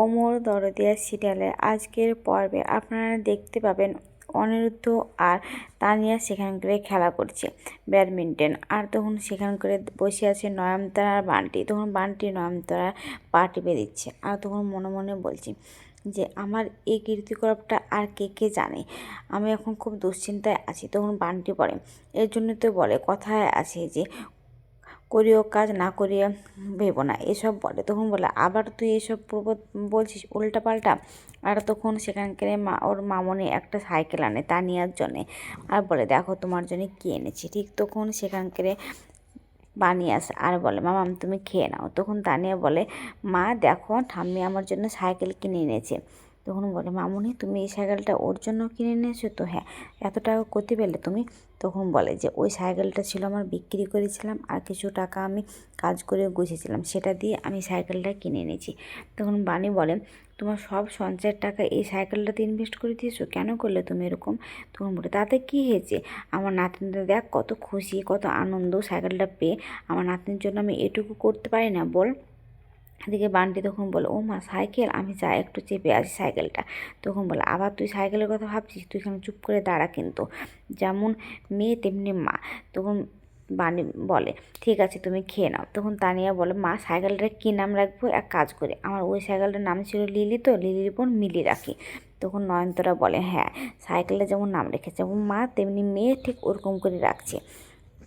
ওমর দরদিয়া সিরিয়ালে আজকের পর্বে আপনারা দেখতে পাবেন অনিরুদ্ধ আর তানিয়া সেখান করে খেলা করছে ব্যাডমিন্টন। আর তখন সেখান করে বসে আছে নয়নতারা আর বান্টি। তখন বান্টি নয়নতারা পা টিপে দিচ্ছে আর তখন মনে মনে বলছি যে, আমার এই কীর্তিকলাপটা আর কে কে জানে? আমি এখন খুব দুশ্চিন্তায় আছি। তখন বান্টি পড়ে এর জন্য তো বলে, কথায় আছে যে করিও, কাজ না করিয়া ভেবো না। এসব বলে, তখন বলে, আবার তুই এসব পূর্ব বলছিস উল্টা পাল্টা আর তখন সেখানকার মা, ওর মামনি একটা সাইকেল আনে তা নেওয়ার জন্যে। আর বলে, দেখো, তোমার জন্য কী এনেছি। ঠিক তখন সেখানকার বানিয়ে আসে আর বলে, মামা, তুমি খেয়ে নাও। তখন তানিয়া বলে, মা, দেখো, ঠাম্মি আমার জন্য সাইকেল কিনে এনেছে। তখন বলে, মামুনি, তুমি এই সাইকেলটা ওর জন্য কিনে নিয়েছো? তো হ্যাঁ এত টাকা করতে পেলে তুমি? তখন বলে যে, ওই সাইকেলটা ছিল আমার বিক্রি করেছিলাম আর কিছু টাকা আমি কাজ করে গুছিয়েছিলাম, সেটা দিয়ে আমি সাইকেলটা কিনে এনেছি। তখন বাণী বলে, তোমার সব সঞ্চয়ের টাকা এই সাইকেলটাতে ইনভেস্ট করে দিয়েছ? কেন করলে তুমি এরকম? তখন বলে, তাতে কী হয়েছে? আমার নাতনিটা দেখ কত খুশি, কত আনন্দ সাইকেলটা পেয়ে। আমার নাতনির জন্য আমি এটুকু করতে পারি না, বল। এদিকে বান্টি তখন বলে, ও মা, সাইকেল? আমি যাই একটু চেপে আসি সাইকেলটা। তখন বলে, আবার তুই সাইকেলের কথা ভাবছিস? তুই এখানে চুপ করে দাঁড়া কিন্তু? যেমন মেয়ে, তেমনি মা। তখন বানি বলে, ঠিক আছে, তুমি খেয়ে নাও। তখন তানিয়া বলে, মা, সাইকেলটা কী নাম রাখব? এক কাজ করে। আমার ওই সাইকেলটার নাম ছিল লিলি তো, লিলির বোন মিলি রাখি। তখন নয়নতরা বলে হ্যাঁ সাইকেলটা যেমন নাম রেখেছে, যেমন মা, তেমনি মেয়ে ঠিক ওরকম করে রাখছে।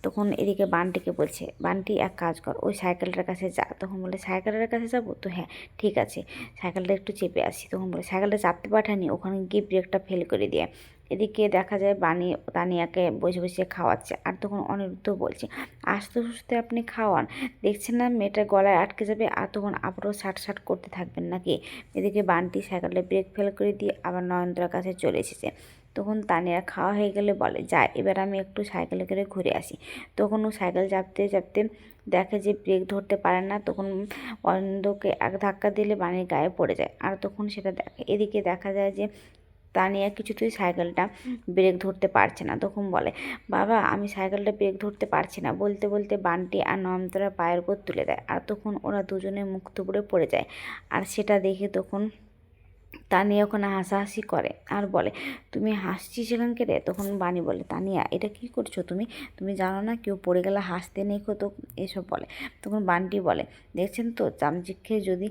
তখন এদিকে বানটিকে বলছে, বানটি, এক কাজ কর, ওই সাইকেলটার কাছে যা। তখন বলে, সাইকেলের কাছে যাব? তো হ্যাঁ ঠিক আছে। সাইকেলটা একটু চেপে আসি। তখন বলে, সাইকেলটা চাপতে পাঠানি, ওখানে গিয়ে ব্রেকটা ফেল করে দিয়ে। এদিকে দেখা যায় বানি, তানিয়াকে বসে বসে খাওয়াচ্ছে। আর তখন অনিরুদ্ধ বলছে, আস্তে সুস্তে আপনি খাওয়ান। দেখছেন না, মেয়েটার গলায় আটকে যাবে, আর তখন আবারও ষাট ষাট করতে থাকবেন নাকি? এদিকে বানটি সাইকেলে ব্রেক ফেল করে দিয়ে আবার নয়নদার কাছে চলে এসেছে। তখন তানিয়া খাওয়া হয়ে গেলে বলে, যা, এবার আমি একটু সাইকেলে করে ঘুরে আসি। তখন ও সাইকেল চাপতে চাপতে দেখে যে ব্রেক ধরতে পারে না, তখন অন্ধকে এক ধাক্কা দিলে বানির গায়ে পড়ে যায়। আর তখন সেটা দেখে, এদিকে দেখা যায় যে তানিয়া কিছুতেই সাইকেলটা ব্রেক ধরতে পারছে না, তখন বলে, বাবা, আমি সাইকেলটা ব্রেক ধরতে পারছি না। বলতে বলতে বান্টি আর নমতরা পায়ের উপর তুলে দেয়, আর তখন ওরা দুজনে মুখ পড়ে যায়। আর সেটা দেখে তখন তানিয়া ওখানে হাসাহাসি করে আর বলে, তুমি হাসছি সেখান রে? তখন বাণী বলে, তানিয়া, এটা কি করছ তুমি? তুমি জানো না কেউ পড়ে গেলে হাসতে নেই তো এসব বলে। তখন বানটি বলে, দেখছেন তো, চামচিক খেয়ে যদি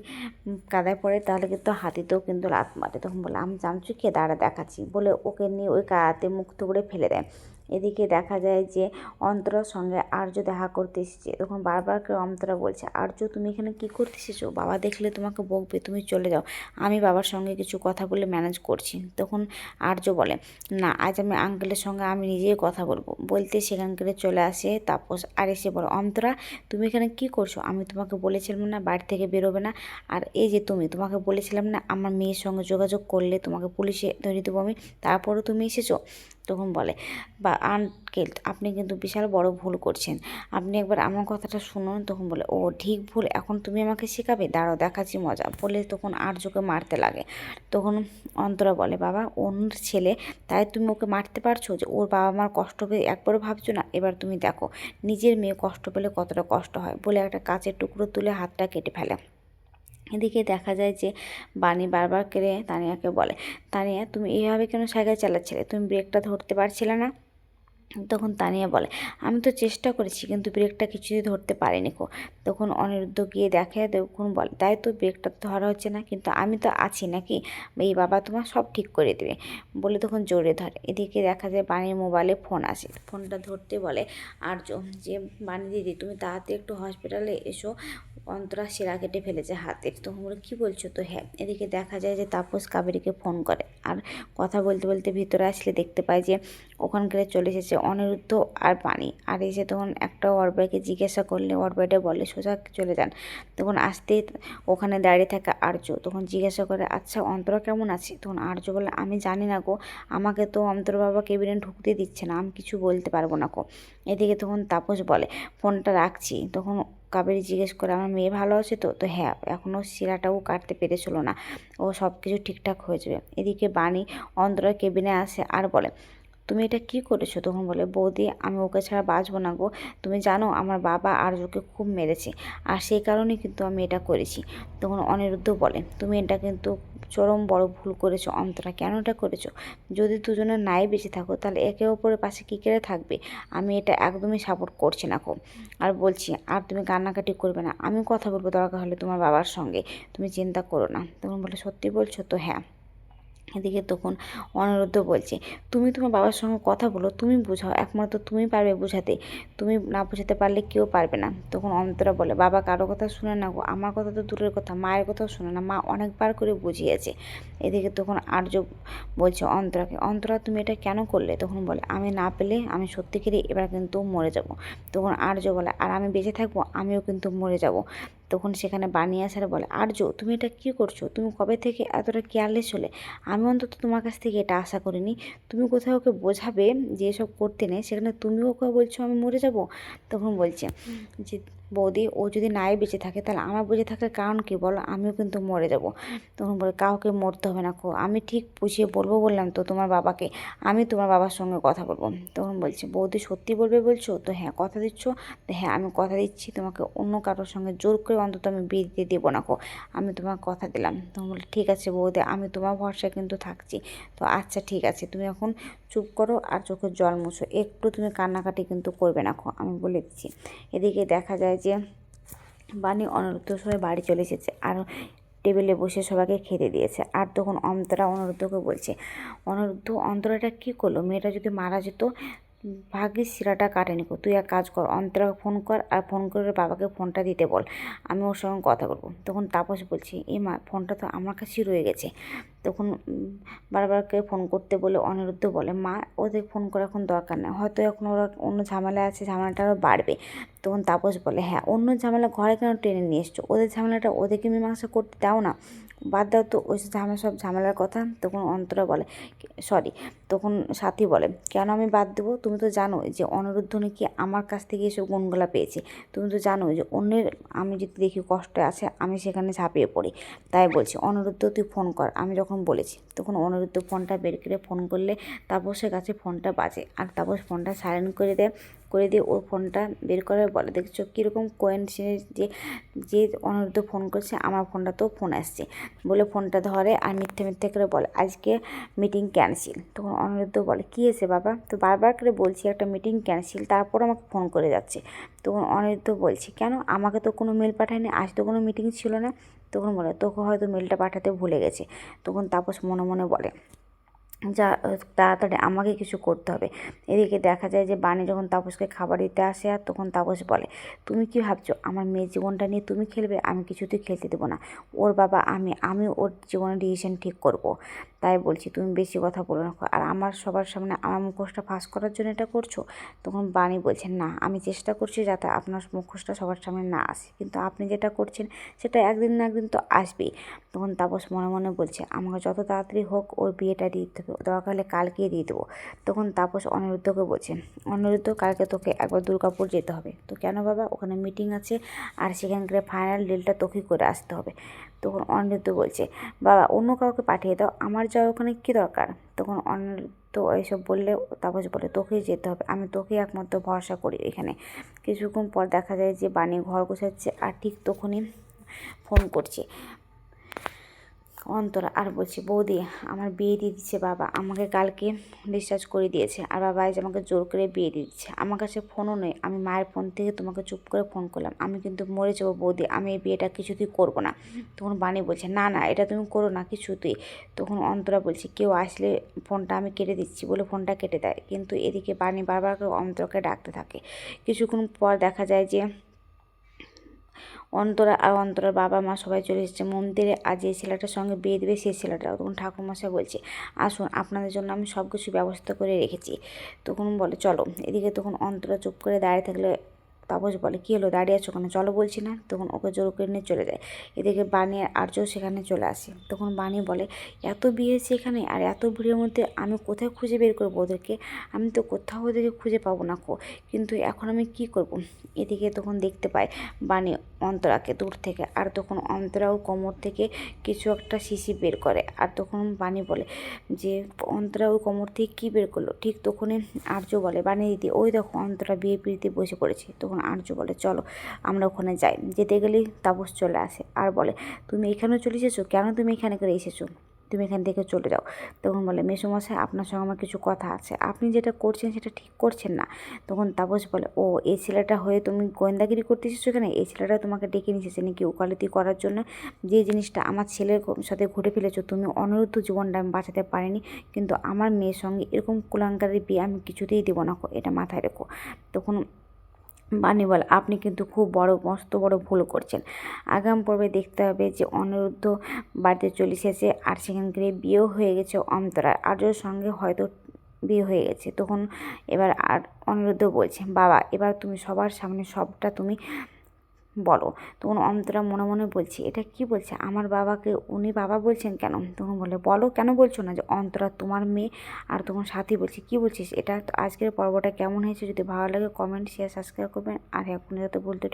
কাদায় পড়ে তাহলে কিন্তু হাতিতেও কিন্তু লাত মারে তখন বলে, আমি চামচিক্ষে দাঁড়া দেখাচ্ছি। বলে ওকে নিয়ে ওই কাদাতে মুক্ত করে ফেলে দেয়। এদিকে দেখা যায় যে অন্তরার সঙ্গে আর্য দেখা করতে এসেছে। তখন বারবার করে অন্তরা বলছে, আর্য, তুমি এখানে কি করতে এসেছ? বাবা দেখলে তোমাকে বকবে, তুমি চলে যাও। আমি বাবার সঙ্গে কিছু কথা বলে ম্যানেজ করছি। তখন আর্য বলে, না, আজ আমি আঙ্কেলের সঙ্গে আমি নিজেই কথা বলব। বলতে সেখানকারে চলে আসে তাপস আর এসে বলে, অন্তরা, তুমি এখানে কি করছ? আমি তোমাকে বলেছিলাম না বাড়ি থেকে বেরোবে না। আর এই যে তুমি, তোমাকে বলেছিলাম না আমার মেয়ের সঙ্গে যোগাযোগ করলে তোমাকে পুলিশে ধরে দেবো আমি। তারপরও তুমি এসেছ? তখন বলে। বা আঙ্কেল আপনি কিন্তু বিশাল বড় ভুল করছেন। আপনি একবার আমার কথাটা শুনুন, তখন বলে, ও, ঠিক ভুল, এখন তুমি আমাকে শেখাবে? দাঁড়াও, দেখাচ্ছি মজা। বলে তখন আর্যকে মারতে লাগে। তখন অন্তরা বলে, বাবা ওর ছেলে, তাই তুমি ওকে মারতে পারছ যে, ওর বাবা মার কষ্ট পেয়ে একবারও ভাবছ না? এবার তুমি দেখো, নিজের মেয়ে কষ্ট পেলে কতটা কষ্ট হয়? বলে একটা কাচের টুকরো তুলে হাতটা কেটে ফেলে। এদিকে দেখা যায় যে বাণী বারবার করে তানিয়াকে বলে, তানিয়া, তুমি এইভাবে কেন সাইকেল চালাচ্ছিলে? তুমি ব্রেকটা ধরতে পারছিলে না? তখন তানিয়া বলে, আমি তো চেষ্টা করেছি, কিন্তু ব্রেকটা কিছুতেই ধরতে পারিনি কো। তখন অনিরুদ্ধ গিয়ে দেখে, তখন বলে, তাই তো ব্রেকটা তো ধরা হচ্ছে না, কিন্তু আমি তো আছি নাকি? এই বাবা তোমার সব ঠিক করে দেবে। বলে তখন জোরে ধরে। এদিকে দেখা যায় বাণীর মোবাইলে ফোন আসে। ফোনটা ধরতে বলে আর যে বাণী দিদি, তুমি তাড়াতাড়ি একটু হসপিটালে এসো অন্তরা শিরা কেটে ফেলেছে হাতের। বলে, কী বলছো তো? হ্যাঁ। এদিকে দেখা যায় যে তাপস কাবেরীকে ফোন করে। আর কথা বলতে বলতে ভিতরে আসলে দেখতে পায় যে ওখানকার চলে এসেছে অনিরুদ্ধ আর পানি। আর এসে তখন একটা অর্বাইকে জিজ্ঞাসা করলে অর্বাইটা বলে, সোজা চলে যান। তখন আসতেই ওখানে দাঁড়িয়ে থাকা আর্য। তখন জিজ্ঞাসা করে আচ্ছা অন্তরা কেমন আছে? তখন আর্য বলে, আমি জানি না গো, আমাকে তো অন্তর বাবা কেবিনে ঢুকতে দিচ্ছে না, আমি কিছু বলতে পারব না গো। এদিকে তখন তাপস বলে, ফোনটা রাখছি। তখন কাবেরি জিজ্ঞেস করে, আমার মেয়ে ভালো আছে তো? তো হ্যাঁ এখনও শিরাটাও কাটতে পেরেছিল না। ও সব কিছু ঠিকঠাক হয়ে যাবে এদিকে বাণী অন্তরের কেবিনে আসে আর বলে তুমি এটা কি করেছ? তখন বলে, বৌদি, আমি ওকে ছাড়া বাঁচবো না গো। তুমি জানো আমার বাবা আর্যকে খুব মেরেছে, আর সেই কারণেই কিন্তু আমি এটা করেছি। তখন অনিরুদ্ধ বলে, তুমি এটা কিন্তু চরম বড় ভুল করেছ, অন্তরা। কেন এটা করেছ? যদি দুজনে নাই বেঁচে থাকো, তাহলে একে অপরের পাশে কী করে থাকবে? আমি এটা একদমই সাপোর্ট করছি না খুব আর বলছি, আর তুমি কান্নাকাটি করবে না। আমি কথা বলব দরকার হলে তোমার বাবার সঙ্গে। তুমি চিন্তা করো না। তখন বলে, সত্যি বলছো তো? হ্যাঁ। এদিকে তখন অনিরুদ্ধ বলছে, তুমি তোমার বাবার সঙ্গে কথা বলো, তুমি বোঝাও, একমাত্র তুমি পারবে বোঝাতে। তুমি না বোঝাতে পারলে কেউ পারবে না। তখন অন্তরা বলে, বাবা, কারও কথা শুনে না গো আমার কথা তো দূরের কথা, মায়ের কথাও শুনে না, মা অনেকবার করে বুঝিয়েছে। এদিকে তখন আর্য বলছে অন্তরাকে, অন্তরা, তুমি এটা কেন করলে? তখন বলে, আমি না পেলে আমি সত্যিকারই এবার কিন্তু মরে যাব। তখন আর্য বলে, আর আমি বেঁচে থাকব, আমিও কিন্তু মরে যাব। তখন সেখানে বানিয়ে আসার বলে আর্য তুমি এটা কি করছ? তুমি কবে থেকে এতটা কেয়ারলেস হলে? আমি অন্তত তোমার কাছ থেকে এটা আশা করিনি। তুমি কোথাও ওকে বোঝাবে যে এসব করতে নেই? সেখানে তুমিও ওকে বলছো আমি মরে যাব? তখন বলছে যে বৌদি, ও যদি নাই বেঁচে থাকে, তাহলে আমার বেঁচে থাকার কারণ কি বলো? আমিও কিন্তু মরে যাব। তখন বলে, কাউকে মরতে হবে না আমি ঠিক বুঝিয়ে বলব বললাম তো তোমার বাবাকে। আমি তোমার বাবার সঙ্গে কথা বলব। তখন বলছে, বৌদি, সত্যি বলবে বলছো? তো হ্যাঁ কথা দিচ্ছ। তো হ্যাঁ আমি কথা দিচ্ছি। তোমাকে অন্য কারোর সঙ্গে জোর করে অন্তত আমি বিয়ে দিয়ে দেবো না আমি তোমার কথা দিলাম। তখন বলে, ঠিক আছে বৌদি, আমি তোমার ভরসায় কিন্তু থাকছি। তো আচ্ছা ঠিক আছে। তুমি এখন চুপ করো আর চোখের জল মুছো। একটু তুমি কান্নাকাটি কিন্তু করবে না খো আমি বলে দিচ্ছি। এদিকে দেখা যায় যে বানি অনুরুদ্ধ সবাই বাড়ি চলে এসেছে আর টেবিলে বসে সবাইকে খেতে দিয়েছে। আর তখন অন্তরা অনুরুদ্ধকে বলছে, অনুরুদ্ধ, অন্তরাটা কী করল? মেয়েটা যদি মারা যেত ভাগ্যিস শিরাটা কাটেনি কো তুই এক কাজ কর, অন্তরাকে ফোন কর আর ফোন করে বাবাকে ফোনটা দিতে বল। আমি ওর সঙ্গে কথা বলব। তখন তাপস বলছি, এ মা, ফোনটা তো আমার কাছেই রয়ে গেছে। তখন বারবারকে ফোন করতে বলে, অনিরুদ্ধ বলে, মা, ওদের ফোন করা এখন দরকার নেই। হয়তো এখন ওরা অন্য ঝামেলা আছে, ঝামেলাটা আরও বাড়বে। তখন তাপস বলে হ্যাঁ অন্য ঝামেলা, ঘরে কেন টেনে নিয়ে এসছো? ওদের ঝামেলাটা ওদেরকে মীমাংসা করতে দাও না। বাদ দাও তো, ওই ঝামেলা, সব ঝামেলার কথা। তখন অন্তরা বলে, সরি, তখন সাথী বলে, কেন আমি বাদ দেবো? তুমি তো জানো যে অনিরুদ্ধ নাকি আমার কাছ থেকে এসব গুণগুলা পেয়েছে। তুমি তো জানো যে অন্যের আমি যদি দেখি কষ্ট আছে, আমি সেখানে ঝাঁপিয়ে পড়ি। তাই বলছি, অনিরুদ্ধ, তুই ফোন কর। আমি যখন বলেছি, তখন অনিরুদ্ধ ফোনটা বের করে ফোন করলে তাপসের কাছে ফোনটা বাজে। আর তাপস ফোনটা সাইলেন্ট করে দেয়। করে দিয়ে ওর ফোনটা বের করে বলে, দেখছ কীরকম কোয়েন্সিডেন্স যে যে অনিরুদ্ধ ফোন করছে, আমার ফোনটা তো ফোন আসছে। বলে ফোনটা ধরে আর মিথ্যে মিথ্যে করে বলে, আজকে মিটিং ক্যান্সেল তখন অনিরুদ্ধ বলে, কী এসে বাবা? তো বারবার করে বলছি, একটা মিটিং ক্যান্সেল তারপর আমাকে ফোন করে যাচ্ছে। তখন অনিরুদ্ধ বলছি, কেন? আমাকে তো কোনো মেল পাঠায়নি, আজ তো কোনো মিটিং ছিল না। তখন বলে, তোকে হয়তো মেলটা পাঠাতে ভুলে গেছে। তখন তাপস মনে মনে বলে যা তাড়াতাড়ি আমাকে কিছু করতে হবে। এদিকে দেখা যায় যে বাণী যখন তাপসকে খাবার দিতে আসে আর তখন তাপস বলে, তুমি কি ভাবছ আমার মেয়ের জীবনটা নিয়ে তুমি খেলবে? আমি কিছুতেই খেলতে দেবো না। ওর বাবা, আমি আমি ওর জীবনের ডিসিশন ঠিক করব। তাই বলছি, তুমি বেশি কথা বলো না। আর আমার সবার সামনে আমার মুখোশটা ফাঁস করার জন্য এটা করছ? তখন বাণী বলছেন না, আমি চেষ্টা করছি যাতে আপনার মুখোশটা সবার সামনে না আসে। কিন্তু আপনি যেটা করছেন, সেটা একদিন না একদিন তো আসবেই। তখন তাপস মনে মনে বলছে, আমাকে যত তাড়াতাড়ি হোক ওর বিয়েটা দিতে হবে দরকার হলে কালকে দিয়ে দেবো। তখন তাপস অনিরুদ্ধকে বলছে, অনিরুদ্ধ, কালকে তোকে একবার দুর্গাপুর যেতে হবে। তো কেন বাবা? ওখানে মিটিং আছে আর সেখানকার ফাইনাল ডিলটা তোকেই করে আসতে হবে। তখন অনিরুদ্ধ বলছে, বাবা, অন্য কাউকে পাঠিয়ে দাও, আমার যাওয়ার ওখানে কী দরকার? তখন অনিরুদ্ধ এইসব বললে, তাপস বলে, তোকেই যেতে হবে, আমি তোকেই একমাত্র ভরসা করি এখানে। কিছুক্ষণ পর দেখা যায় যে বাণী ঘর গোছাচ্ছে আর ঠিক তখনই ফোন করছে। অন্তরা আর বলছি, বৌদি, আমার বিয়ে দিয়ে দিচ্ছে বাবা। আমাকে কালকে ডিসচার্জ করে দিয়েছে। আর বাবা আজ আমাকে জোর করে বিয়ে দিয়ে দিচ্ছে। আমার কাছে ফোনও নেই। আমি মায়ের ফোন থেকে তোমাকে চুপ করে ফোন করলাম। আমি কিন্তু মরে যাব, বৌদি। আমি এই বিয়েটা কিছুতেই করব না। তখন বাণী বলছে, না না, এটা তুমি করো না কিছুতেই। তখন অন্তরা বলছে, কেউ আসলে ফোনটা আমি কেটে দিচ্ছি বলে ফোনটা কেটে দেয়। কিন্তু এদিকে বাণী বারবার করে অন্তরাকে ডাকতে থাকে। কিছুক্ষণ পর দেখা যায় যে অন্তরা আর অন্তরার বাবা মা সবাই চলে এসেছে। মন্দিরে আর যে ছেলেটার সঙ্গে বিয়ে দেবে সেই ছেলেটা তখন ঠাকুরমশাই বলছে, আসুন, আপনাদের জন্য আমি সব কিছু ব্যবস্থা করে রেখেছি। তখন বলে, চলো। এদিকে তখন অন্তরা চুপ করে দাঁড়িয়ে থাকলে তাপস বলে, কী হলো, দাঁড়িয়ে আছো কেন? চলো বলছি না। তখন ওকে জোর করে নিয়ে চলে যায়। এদিকে বাণী আর আর্য সেখানে চলে আসে। তখন বাণী বলে, এত বিয়ে হয়েছে এখানে, আর এত ভিড়ের মধ্যে আমি কোথায় খুঁজে বের করব ওদেরকে? আমি তো কোথাও ওদেরকে খুঁজে পাবো না কো। কিন্তু এখন আমি কি করব? এদিকে তখন দেখতে পাই বাণী অন্তরাকে দূর থেকে। আর তখন অন্তরাও কোমর থেকে কিছু একটা শিশি বের করে। আর তখন বাণী বলে যে অন্তরা ওই কোমর থেকে কী বের করল? ঠিক তখনই আর্য বলে, বাণী দিদি, ওই দেখো অন্তরা বিয়ে পিড়িতে বসে পড়েছে। তখন আর্য বলে, চলো, আমরা ওখানে যাই। যেতে গেলেই তাপস চলে আসে। আর বলে, তুমি এখানেও চলে এসেছ? কেন তুমি এখানে করে এসেছ? তুমি এখান থেকে চলে যাও। তখন বলে, মেসোমশাই, আপনার সঙ্গে আমার কিছু কথা আছে। আপনি যেটা করছেন সেটা ঠিক করছেন না। তখন তাপস বলে, ও, এই ছেলেটা হয়ে তুমি গোয়েন্দাগিরি করতে এসেছ এই ছেলেটা তোমাকে ডেকে নিয়েছে নাকি ওকালতি করার জন্য? যে জিনিসটা আমার ছেলের সাথে ঘটে ফেলেছো, তুমি অনিরুদ্ধ জীবনটা আমি বাঁচাতে পারিনি। কিন্তু আমার মেয়ের সঙ্গে এরকম কুলাঙ্কারের বিয়ে আমি কিছুতেই দেবো না এটা মাথায় রেখো। তখন বাণী বল, আপনি কিন্তু খুব বড়, মস্ত বড় ভুল করছেন। আগাম পর্বে দেখতে হবে যে অনিরুদ্ধ বাড়িতে চলে এসেছে আর সেখানকার বিয়েও হয়ে গেছে অন্তরার। আর্যর সঙ্গে হয়তো বিয়ে হয়ে গেছে। তখন এবার আর অনিরুদ্ধ বলছে, বাবা, এবার তুমি সবার সামনে সবটা তুমি বলো। তখন অন্তরা মনে মনে বলছে, এটা কি বলছে? আমার বাবাকে উনি বাবা বলছেন কেন? তখন বলে, বলো, কেন বলছো না যে অন্তরা তোমার মেয়ে আর তখন সাথী বলছে? কি বলছিস? এটা আজকের পর্বটা কেমন হয়েছে? যদি ভালো লাগে কমেন্ট শেয়ার সাবস্ক্রাইব করবেন। আর এখন যাতে বলতে